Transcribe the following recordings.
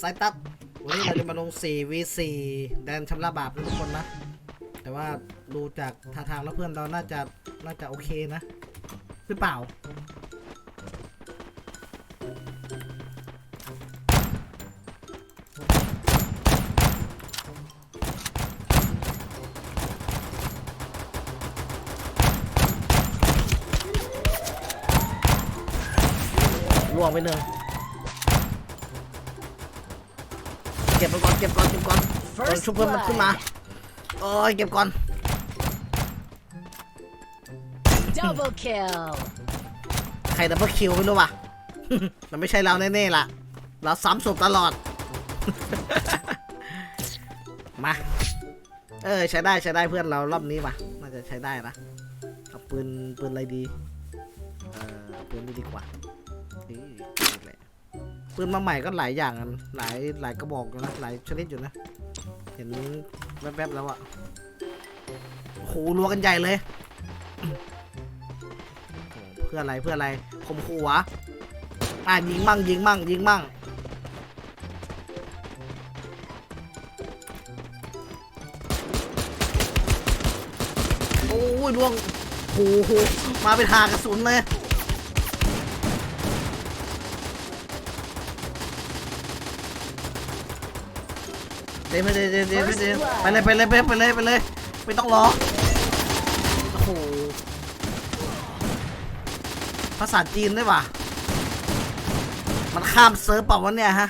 สายตัดวันนี้เราจะมาลง 4v4 แดนชำระบาปทุกคนนะ แต่ว่าดูจากท่าทางแล้วเพื่อนเราน่าจะน่าจะโอเคนะ หรือเปล่า ล่วงไปหนึ่ง ก็บไปก่อนเก็บก่อนเก็บก่อนเออ First ชุบเพื่อนมันขึ้นมาโอ้ยเก็บก่อน Double kill. ใครดับเบิลคิวไม่รู้ว่ะ มันไม่ใช่เราแน่ๆล่ะ เราซ้ำศพตลอด มา เออใช้ได้ใช้ได้เพื่อนเรารอบนี้ว่ะน่าจะใช้ได้นะเอาปืนปืนอะไรดี เออเอาปืนนี้ดีกว่านี่นี่แหละ ปืนมาใหม่ก็หลายอย่างหลายหลายกระบอกอยู่นะหลายชนิดอยู่นะ เห็นแวบๆแล้วอะโอ้โหรัวกันใหญ่เลย เพื่ออะไรเพื่ออะไรข่มขู่เหรออะยิงมั่งยิงมั่งยิงมั่งโอ้ยดวงโอ้โหมาเป็นหากระสุนเลย ไปเดี๋ยวเดี๋ยวเดี๋ยวเดี๋ยวไปเลยไปเลยไปเลยไปเลยไม่ต้องรอโอ้โหภาษาจีนได้ป่ะมันข้ามเซิร์ฟเปล่าวะเนี่ยฮะ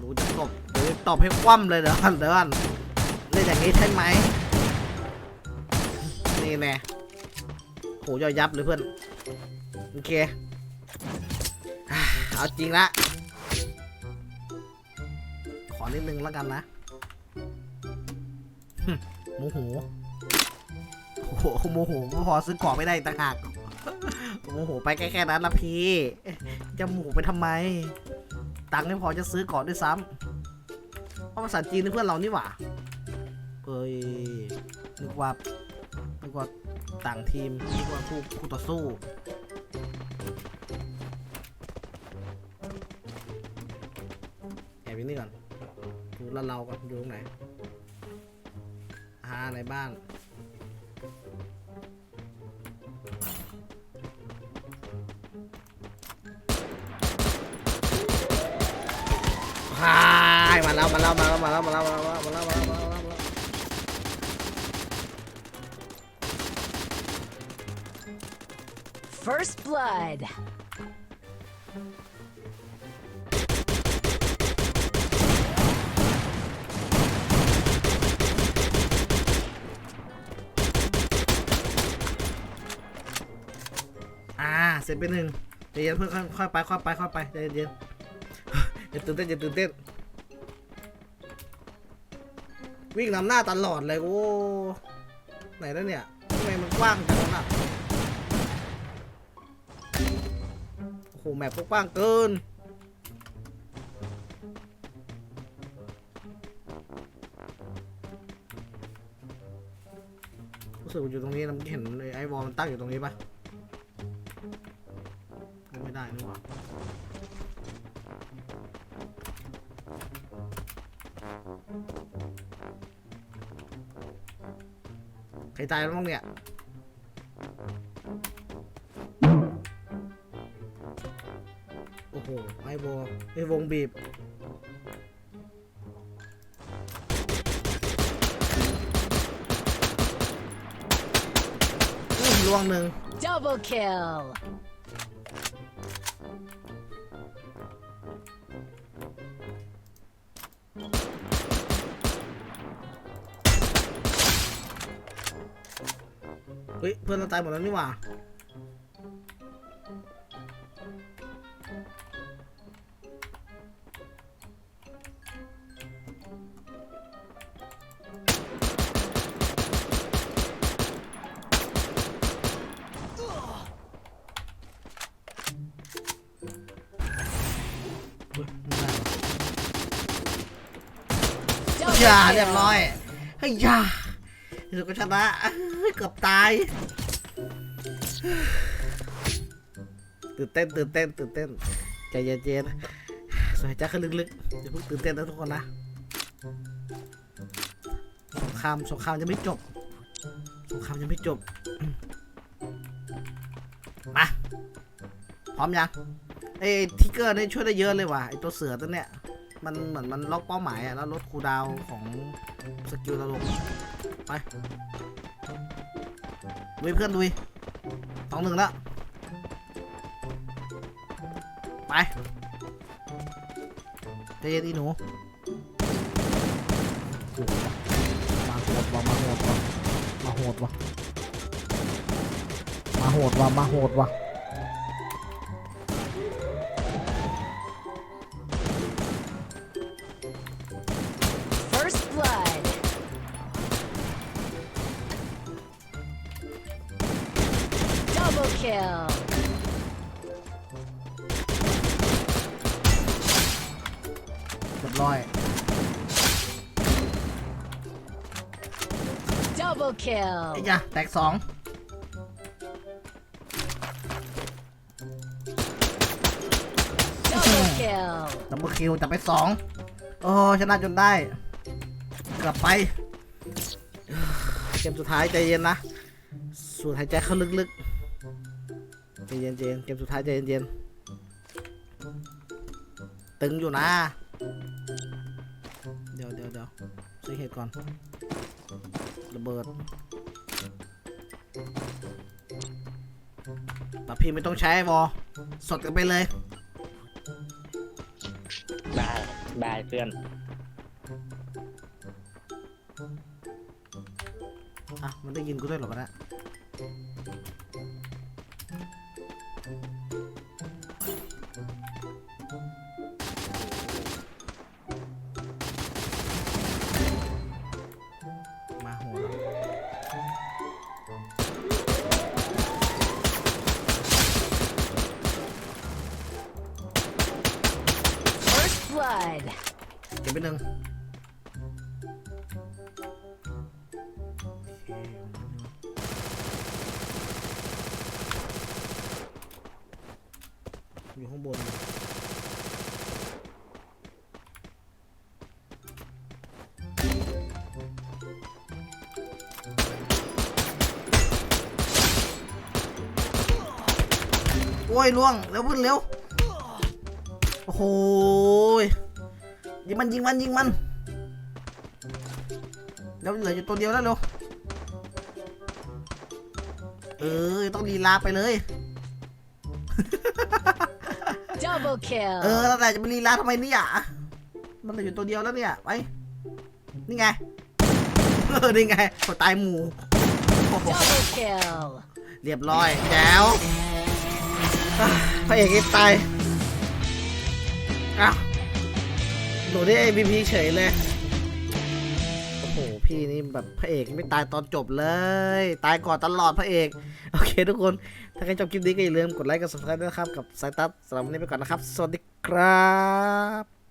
ดูจะตบเดี๋ยวจะตบให้คว่ำเลยเดี๋ยวก่อนเดี๋ยวก่อนเล่นอย่างนี้ใช่ไหมนี่แน่โหย่อยยับเลยเพื่อน โอเค เอาจริงละ อนิดนึงแล้วกันนะโมโหโอ้โหโมโหก็พอซื้อเกาะไม่ได้ต่างหากโมโหไปแค่แค่นั้นละพี่ จะโมโหไปทำไม ตังค์ไม่พอจะซื้อเกาะด้วยซ้ำเพราะภาษาจีนเพื่อนเรานี่หว่าเอ้ยนึกว่านึกว่าต่างทีมนึกว่าคู่คู่ต่อสู้ เราก่อนอยู่ตรงไหนหาในบ้านฮายมาแล้วมาแล้วมาแล้วมาแล้วมาแล้วมาแล้วมาแล้วมาแล้วมาแล้วมาแล้ว First blood. เสร็จไปหนึ่งใจเย็นเพื่อนค่อยไปค่อยไปค่อยไปใจเย็นๆอย่าตื่นเต้นอย่าตื่นเต้นวิ่งนำหน้าตลอดเลยโอ้ไหนแล้วเนี่ยทำไมมันกว้างจังน่ะโอ้โหแมปก็กว้างเกินรู้สึกว่าอยู่ตรงนี้นะเมื่อกี้เห็นไอ้ไอวอลมันตั้งอยู่ตรงนี้ปะไม่ได้ นี่หว่าใครตายแล้วบ้างเนี่ย โอ้โห ไอวอลไอ้วงบีบอื้อลวงหนึ่ง Double kill. เฮ้ยเพื่อนเราตายหมดแล้วนี่หว่าเฮ้ยไม่ได้ว่ะ Double อย่าเรียบ kill. ร้อยเฮ้ยอย่า ที่สุดก็ชนะเกือบตาย ตื่นเต้นตื่นเต้นตื่นเต้นใจเย็นๆสวยใจขึ้นลึกๆอย่าเพิ่งตื่นเต้นนะทุกคนนะสงครามสงครามยังไม่จบสงครามยังไม่จบมาพร้อมยังไอ้ทิกเกอร์นี่ช่วยได้เยอะเลยว่ะไอ้ตัวเสือตัวเนี้ยมันเหมือนมันล็อกเป้าหมายอะแล้วลดคูดาวของสกิลเราลง ไปลุยเพื่อนลุยสองหนึ่งแล้ว ไปใจเย็นอีหนูมาโหดว่ะมาโหดว่ะมาโหดว่ะมาโหดว่ะมาโหดว่ะ บร้อย Double ไอ้ kill. ยะแตกสอง Double kill. ดับเบิลคิวจับไปสองโอ้ชนะจนได้ กลับไป เกมสุดท้ายใจเย็นนะ สูดหายใจเข้าลึกๆ ใจเย็นใจเย็นเกมสุดท้ายใจเย็นๆ ตึงอยู่นะ เดี๋ยวเดี๋ยวเดี๋ยวซื้อเหตุก่อน ระเบิดปะพี่ไม่ต้องใช้วอสดกันไปเลย ได้ได้เพื่อนอะ มันได้ยินกูด้วยเหรอวะเนะ ไปหนึ่งอยู่ข้างบนโอ้ยล่วง เร็วพุ่นเร็ว โอ้โห ยยิงมันยิงมันยิงมันแล้วเหลืออยู่ตัวเดียวแล้วเร็วเออต้องลีลาไปเลย Double เออ kill. แล้วแต่จะไปลีลาทำไมเนี่ยมันเหลืออยู่ตัวเดียวแล้วเนี่ยไปนี่ไงเออนี่ไงคนตายหมู่โอ้โห Double kill. เรียบร้อยแจ๋วอะพระเอกไอ้ตายอ้าว หนูได้ MVP เฉยเลย โอ้โห พี่นี่แบบพระเอกไม่ตายตอนจบเลย ตายก่อนตลอดพระเอก โอเคทุกคน ถ้าใครชอบคลิปนี้ก็อย่าลืมกดไลค์กด subscribe ด้วยนะครับ กับสายตัดสำหรับวันนี้ไปก่อนนะครับ สวัสดีครับ